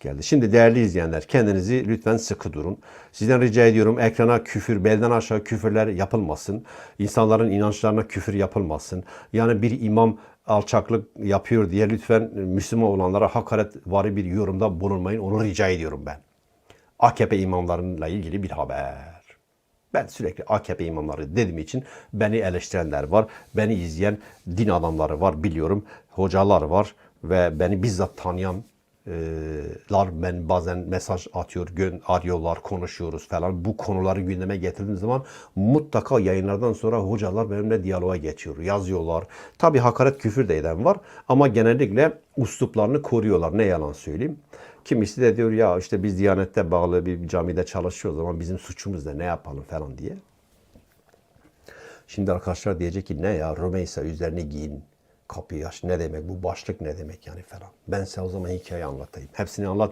geldi. Şimdi değerli izleyenler kendinizi lütfen sıkı durun. Sizden rica ediyorum ekrana küfür, belden aşağı küfürler yapılmasın. İnsanların inançlarına küfür yapılmasın. Yani bir imam alçaklık yapıyor diye lütfen Müslüman olanlara hakaret vari bir yorumda bulunmayın. Onu rica ediyorum ben. AKP imamlarıyla ilgili bir haber. Ben sürekli AKP imamları dediğim için beni eleştirenler var. Beni izleyen din adamları var biliyorum. Hocalar var ve beni bizzat tanıyan lar ben bazen mesaj atıyor, gön arıyorlar, konuşuyoruz falan. Bu konuları gündeme getirdiğim zaman mutlaka yayınlardan sonra hocalar benimle diyaloğa geçiyor, yazıyorlar. Tabii hakaret küfür de eden var ama genellikle usluplarını koruyorlar. Ne yalan söyleyeyim. Kimisi de diyor ya işte biz Diyanet'te bağlı bir camide çalışıyoruz ama bizim suçumuz ne ne yapalım falan diye. Şimdi arkadaşlar diyecek ki ne ya Rümeysa üzerini giyin. Kapıyı aç. Ne demek bu başlık ne demek yani falan. Ben size o zaman hikaye anlatayım. Hepsini anlat